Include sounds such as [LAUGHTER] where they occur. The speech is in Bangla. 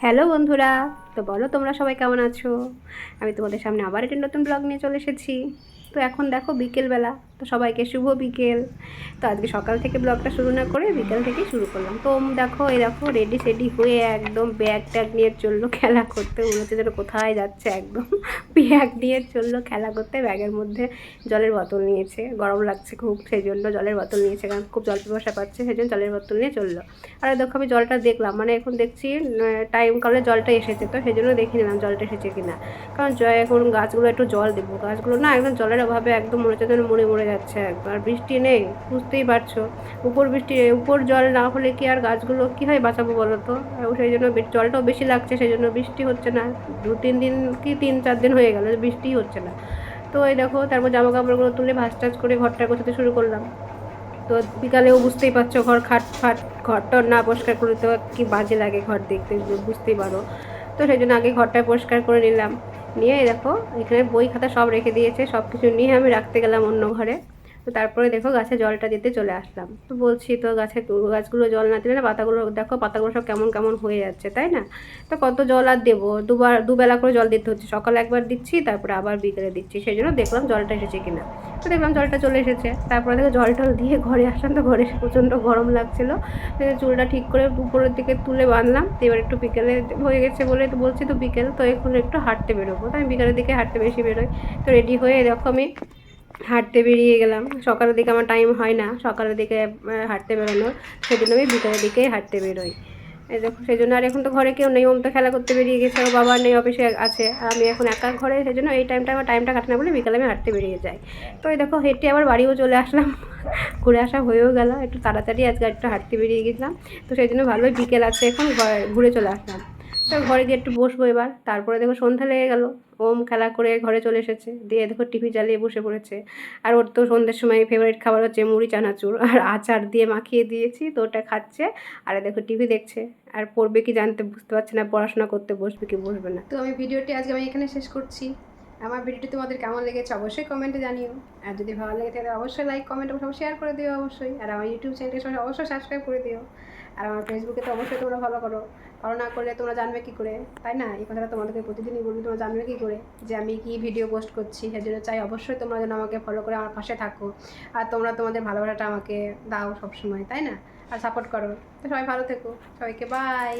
হ্যালো বন্ধুরা তো বলো, তোমরা সবাই কেমন আছো? আমি তোমাদের সামনে আবার একটি নতুন ব্লগ নিয়ে চলে এসেছি। তো এখন দেখো বিকেলবেলা, তো সবাইকে শুভ বিকেল। তো আজকে সকাল থেকে ব্লগটা শুরু না করে বিকেল থেকেই শুরু করলাম। তো দেখো, এই দেখো রেডি সেডি হয়ে একদম ব্যাগ ট্যাগ নিয়ে চলল খেলা করতে। মনে যেন কোথায় যাচ্ছে একদম। [LAUGHS] ব্যাগ নিয়ে চলল খেলা করতে, ব্যাগের মধ্যে জলের বোতল নিয়েছে। গরম লাগছে খুব, সেই জন্য জলের বোতল নিয়েছে, কারণ খুব জল পিপাসা পাচ্ছে, সেই জন্য জলের বোতল নিয়ে চলল। আর দেখো, আমি জলটা দেখলাম মানে এখন দেখছি টাইম কলে জলটা এসেছে। তো সেই জন্য দেখে নিলাম জলটা এসেছে কিনা। কারণ জয় এখন গাছগুলো একটু জল দেবো। গাছগুলো না একদম জলের অভাবে একদম মনে হচ্ছে যেন মরে মরে যাচ্ছে একদম আর বৃষ্টি নেই, বুঝতেই পারছ। উপর বৃষ্টি উপর জল না হলে কি আর গাছগুলো কী হয় বাঁচাবো বলো তো? সেই জন্য জলটাও বেশি লাগছে, সেই জন্য বৃষ্টি হচ্ছে না। দু, তিন দিন কি তিন, চার দিন হয়ে গেল, বৃষ্টিই হচ্ছে না। তো এই দেখো, তারপর জামা কাপড়গুলো তুলে ভাস টাজ করে ঘরটা গোছাতে শুরু করলাম। তো বিকালেও বুঝতেই পারছ, ঘর খাট ফাট, ঘরটা না পরিষ্কার করে তো কি বাজে লাগে ঘর দেখতে, বুঝতেই পারো। তো সেই জন্য আগে ঘরটা পরিষ্কার করে নিলাম। নিয়ে দেখো, এখানে বই খাতা সব রেখে দিয়েছে সব কিছু নিয়ে আমি রাখতে গেলাম অন্য ঘরে। তো তারপরে দেখো গাছে জলটা দিতে চলে আসলাম। তো বলছি, তো গাছে গাছগুলো জল না দিলে না পাতাগুলো, দেখো পাতাগুলো সব কেমন কেমন হয়ে যাচ্ছে, তাই না? তো কত জল আর দেবো? দুবার, দুবেলা করে জল দিতে হচ্ছে। সকালে একবার দিচ্ছি, তারপরে আবার বিকেলে দিচ্ছি। সেই জন্য দেখলাম জলটা এসেছে কিনা। তো দেখলাম জলটা চলে এসেছে। তারপরে দেখো জল টল দিয়ে ঘরে আসলাম তো ঘরে এসে প্রচণ্ড গরম লাগছিল। চুলটা ঠিক করে উপরের দিকে তুলে বাঁধলাম। তো এবার একটু বিকেলে হয়ে গেছে বলে তো বলছি, তো বিকেল, তো এখন একটু হাঁটতে বেরোবো। তো আমি বিকেলের দিকে হাঁটতে বেশি বেরোই। তো রেডি হয়ে দেখো আমি হাঁটতে বেরিয়ে গেলাম। সকালের দিকে আমার টাইম হয় না, সকালের দিকে হাঁটতে বেরোনোর। সেদিন আমি বিকেলের দিকে হাঁটতে বেরোই। এই দেখো, সেই জন্য আর এখন তো ঘরে কেউ নেই, ওম তো খেলা করতে বেরিয়ে গেছে, ও বাবা নেই অফিসে আছে, আর আমি এখন একা ঘরে, সেই জন্য এই টাইমটা আমার টাইমটা কাটে না বলে বিকালে আমি হাঁটতে বেরিয়ে যাই। তো এই দেখো, হেঁটে আবার বাড়িও চলে আসলাম, ঘুরে আসা হয়েও গেল, একটু তাড়াতাড়ি আজকে একটু হাঁটতে বেরিয়ে গেছিলাম, তো সেই জন্য ভালোই বিকেল আছে এখন ঘুরে চলে আসলাম। তো ঘরে গিয়ে একটু বসবো এবার। তারপরে দেখো সন্ধ্যা লেগে গেল। ওম খেলা করে ঘরে চলে এসেছে। দিয়ে দেখো টিভি জ্বালিয়ে বসে পড়েছে। আর ওর তো সন্ধ্যের সময় ফেভারিট খাবার হচ্ছে মুড়ি, চানাচুর। আর আচার দিয়ে মাখিয়ে দিয়েছি, তো ওটা খাচ্ছে। আর দেখো টিভি দেখছে। আর পড়বে কি জানতে বুঝতে পারছে না, পড়াশোনা করতে বসবে কি বসবে না। তো আমি ভিডিওটি আজকে আমি এখানে শেষ করছি। আমার ভিডিওটি তোমাদের কেমন লেগেছে অবশ্যই কমেন্টে জানিও। আর যদি ভালো লাগে তাহলে অবশ্যই লাইক কমেন্ট অবশ্যই শেয়ার করে দিও অবশ্যই। আর আমার ইউটিউব চ্যানেলের সঙ্গে অবশ্যই সাবস্ক্রাইব করে দিও। আর আমার ফেসবুকে তো অবশ্যই তোমরা ফলো করো। ফলো না করলে তোমরা জানবে কী করে? তাই না? এই কথাটা তোমাদেরকে প্রতিদিনই বলবি তোমরা জানবে কী করে? যে আমি কি ভিডিও পোস্ট করছি? সেজন্য চাই অবশ্যই তোমরা যেন আমাকে ফলো করে আমার পাশে থাকো। আর তোমরা তোমাদের ভালোবাসাটা আমাকে দাও সবসময়, তাই না? আর সাপোর্ট করো। তো সবাই ভালো থেকো। সবাইকে বাই